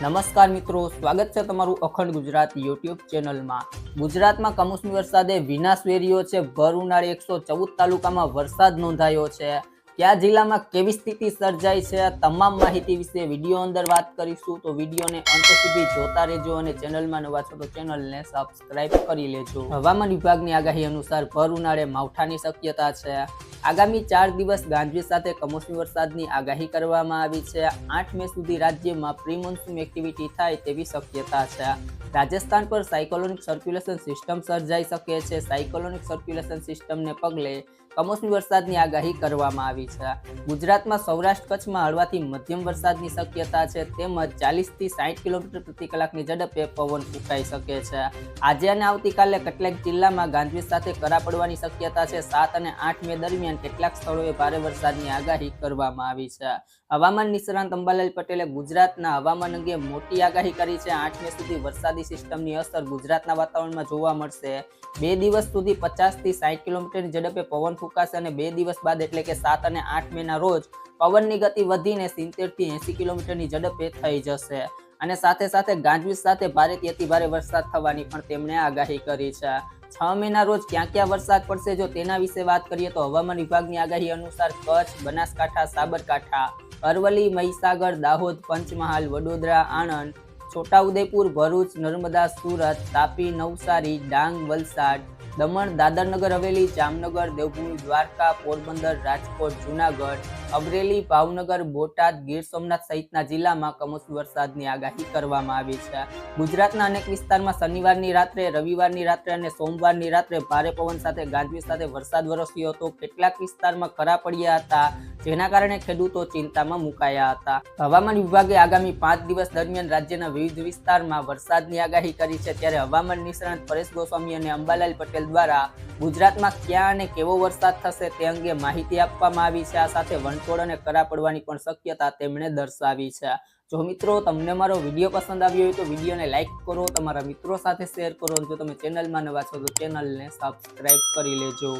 નમસ્કાર મિત્રો, સ્વાગત છે તમારું અખંડ ગુજરાત યુટ્યુબ ચેનલમાં. ગુજરાતમાં કમોસમી વરસાદે વિનાશ વેર્યો છે. ભર ઉનાળે એકસો ચૌદ તાલુકામાં વરસાદ નોંધાયો છે. કયા જિલ્લામાં કેવી સ્થિતિ સર્જાઈ છે? તમામ માહિતી વિશે વીડિયો અંદર વાત કરીશું. તો વિડીયોને અંત સુધી જોતા રહેજો અને ચેનલમાં નવા છો તો ચેનલને સબસ્ક્રાઇબ કરી લેજો. હવામાન વિભાગની આગાહી અનુસાર ભર ઉનાળે માવઠાની શક્યતા છે. આગામી ચાર દિવસ ગાંજવી સાથે કમોસમી વરસાદની આગાહી કરવામાં આવી છે. આઠ મે સુધી રાજ્યમાં પ્રી મોન્સૂન એક્ટિવિટી થાય તેવી શક્યતા છે. રાજસ્થાન પર સાયકોલોનિક સર્ક્યુલેશન સિસ્ટમ સર્જાઈ શકે છે. સાયકોલોનિક સર્ક્યુલેશન સિસ્ટમને પગલે કમોસમી વરસાદની આગાહી કરવામાં આવી છે. ગુજરાતમાં સૌરાષ્ટ્ર કચ્છમાં હળવાથી મધ્યમ વરસાદની શક્યતા છે, તેમજ ચાલીસથી સાઠ કિલોમીટર પ્રતિ કલાકની ઝડપે પવન ફૂંકાઈ શકે છે. આજે અને આવતીકાલે કેટલાક જિલ્લામાં ગાંજવીજ સાથે કરા પડવાની શક્યતા છે. સાત અને આઠ મે દરમિયાન કેટલાક સ્થળોએ ભારે વરસાદની આગાહી કરવામાં આવી છે. હવામાન નિષ્ણાંત અંબાલાલ પટેલે ગુજરાતના હવામાન અંગે મોટી આગાહી કરી છે. આઠ મે સુધી વરસાદી સિસ્ટમની અસર ગુજરાતના વાતાવરણમાં જોવા મળશે. બે દિવસ સુધી પચાસથી સાઠ કિલોમીટરની ઝડપે પવન ફૂંકાશે અને બે દિવસ બાદ એટલે કે સાત અને આઠ મેના રોજ પવનની ગતિ વધીને સિત્તેરથી એંસી કિલોમીટરની ઝડપે થઈ જશે. અને સાથે સાથે ગાજવીજ સાથે ભારેથી અતિભારે વરસાદ થવાની પણ તેમણે આગાહી કરી છે. છ મહિના રોજ ક્યાં ક્યાં વરસાદ પડશે જો તેના વિશે વાત કરીએ તો હવામાન વિભાગની આગાહી અનુસાર કચ્છ, બનાસકાંઠા, સાબરકાંઠા, અરવલ્લી, મહીસાગર, દાહોદ, પંચમહાલ, વડોદરા, આણંદ, છોટાઉદેપુર, ભરૂચ, નર્મદા, સુરત, તાપી, નવસારી, ડાંગ, વલસાડ દમણ, દાદરનગર હવેલી, જામનગર, દેવભૂમિ, દ્વારકા, પોરબંદર, રાજકોટ, જુનાગઢ, અમરેલી, ભાવનગર, બોટાદ, ગીર સોમનાથ સહિતના જિલ્લામાં કમોસમી વરસાદની આગાહી કરવામાં આવી છે. ગુજરાતના અનેક વિસ્તારમાં શનિવારની રાત્રે, રવિવારની રાત્રે અને સોમવારની રાત્રે ભારે પવન સાથે, ગાજવીજ સાથે વરસાદ વરસ્યો હતો. કેટલાક વિસ્તારમાં ખરા પડ્યા હતા. જેના કારણે ખેડૂતો ચિંતામાં મુકાયા હતા. હવામાન વિભાગે આગામી પાંચ દિવસ દરમિયાન રાજ્યના વિવિધ વિસ્તારમાં વરસાદની આગાહી કરી છે. ત્યારે હવામાન નિષ્ણાંત પરેશ ગોસ્વામી અને અંબાલાલ પટેલ દ્વારા ગુજરાતમાં ક્યાં અને કેવો વરસાદ થશે તે અંગે માહિતી આપવામાં આવી છે. આ સાથે વંટોળ અને કરા પડવાની પણ શક્યતા તેમણે દર્શાવી છે. જો મિત્રો તમને મારો વીડિયો પસંદ આવ્યો હોય તો વિડીયોને લાઇક કરો, તમારા મિત્રો સાથે શેર કરો જો તમે ચેનલમાં નવા છો તો ચેનલને સબસ્ક્રાઈબ કરી લેજો.